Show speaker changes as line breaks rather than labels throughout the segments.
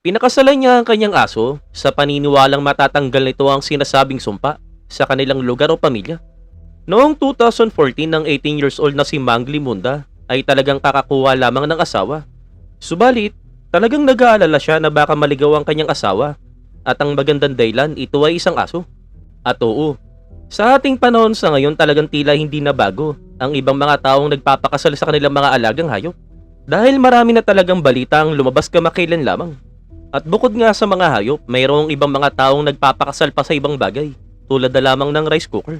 Pinakasalan niya ang kanyang aso sa paniniwalang matatanggal nito ang sinasabing sumpa sa kanilang lugar o pamilya. Noong 2014 ng 18 years old na si Mangli Munda ay talagang kakakuha lamang ng asawa. Subalit, talagang nag-aalala siya na baka maligaw ang kanyang asawa at ang magandang dahilan ito ay isang aso. At oo, sa ating panahon sa ngayon talagang tila hindi na bago ang ibang mga taong nagpapakasal sa kanilang mga alagang hayop. Dahil marami na talagang balita ang lumabas kamakailan lamang. At bukod nga sa mga hayop, mayroong ibang mga taong nagpapakasal pa sa ibang bagay, tulad na lamang ng rice cooker.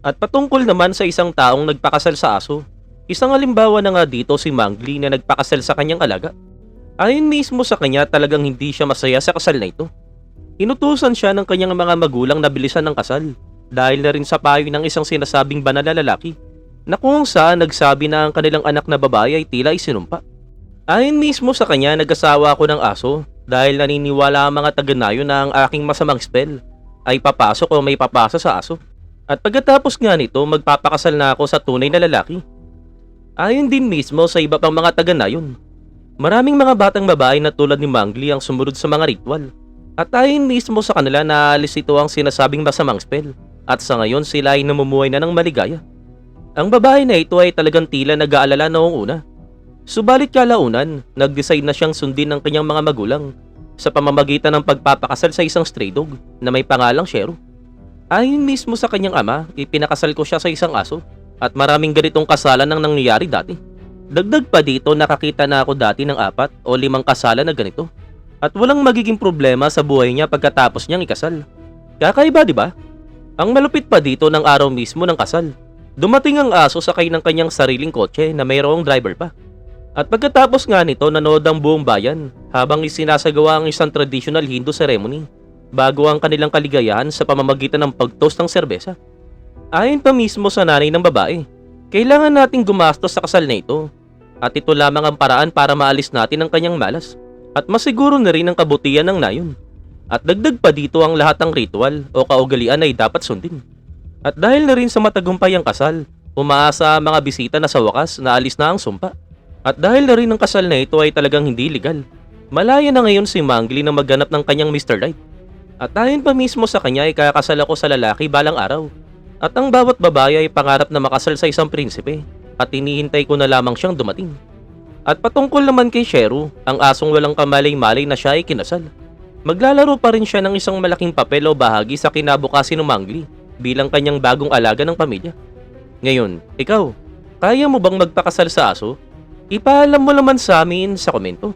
At patungkol naman sa isang taong nagpakasal sa aso, isang halimbawa na nga dito si Mangli na nagpakasal sa kanyang alaga. Ayon mismo sa kanya talagang hindi siya masaya sa kasal na ito. Inutusan siya ng kanyang mga magulang na bilisan ng kasal dahil na rin sa payo ng isang sinasabing banal na lalaki na kung saan nagsabi na ang kanilang anak na babae ay tila isinumpa. Ayon mismo sa kanya, nag-asawa ako ng aso dahil naniniwala ang mga taga-nayo na ang aking masamang spell ay papasok o may papasa sa aso. At pagkatapos nga nito, magpapakasal na ako sa tunay na lalaki. Ayon din mismo sa iba pang mga taga-nayon. Maraming mga batang babae na tulad ni Mangli ang sumunod sa mga ritual. At ayon mismo sa kanila na alis ito ang sinasabing masamang spell. At sa ngayon sila ay namumuhay na ng maligaya. Ang babae na ito ay talagang tila nag-aalala noong una. Subalit kalaunan, nag-decide na siyang sundin ng kanyang mga magulang sa pamamagitan ng pagpapakasal sa isang stray dog na may pangalang Shero. Ayon mismo sa kanyang ama, ipinakasal ko siya sa isang aso at maraming ganitong kasalan ang nangyayari dati. Dagdag pa dito nakakita na ako dati ng apat o limang kasalan na ganito at walang magiging problema sa buhay niya pagkatapos niyang ikasal. Kakaiba di ba? Ang malupit pa dito ng araw mismo ng kasal. Dumating ang aso sakay ng kanyang sariling kotse na mayroong driver pa. At pagkatapos nga nito nanood ang buong bayan habang isinasagawa ang isang traditional Hindu ceremony bago ang kanilang kaligayahan sa pamamagitan ng pagtoast ng serbesa. Ayon pa mismo sa nanay ng babae, kailangan nating gumastos sa kasal na ito at ito lamang ang paraan para maalis natin ang kanyang malas at masiguro na rin ang kabutihan ng nayon. At dagdag pa dito ang lahat ng ritual o kaugalian ay dapat sundin. At dahil na rin sa matagumpay ang kasal, umaasa ang mga bisita na sa wakas na alis na ang sumpa. At dahil na rin ang kasal na ito ay talagang hindi legal, malaya na ngayon si Mangli na magganap ng kanyang Mr. Right. At ayon pa mismo sa kanya ay kakasal ako sa lalaki balang araw. At ang bawat babae ay pangarap na makasal sa isang prinsipe at hinihintay ko na lamang siyang dumating. At patungkol naman kay Sheru, ang asong walang kamalay-malay na siya ay kinasal. Maglalaro pa rin siya ng isang malaking papel o bahagi sa kinabukasin ng Mangli bilang kanyang bagong alaga ng pamilya. Ngayon, ikaw, kaya mo bang magpakasal sa aso? Ipaalam mo naman sa amin sa komento.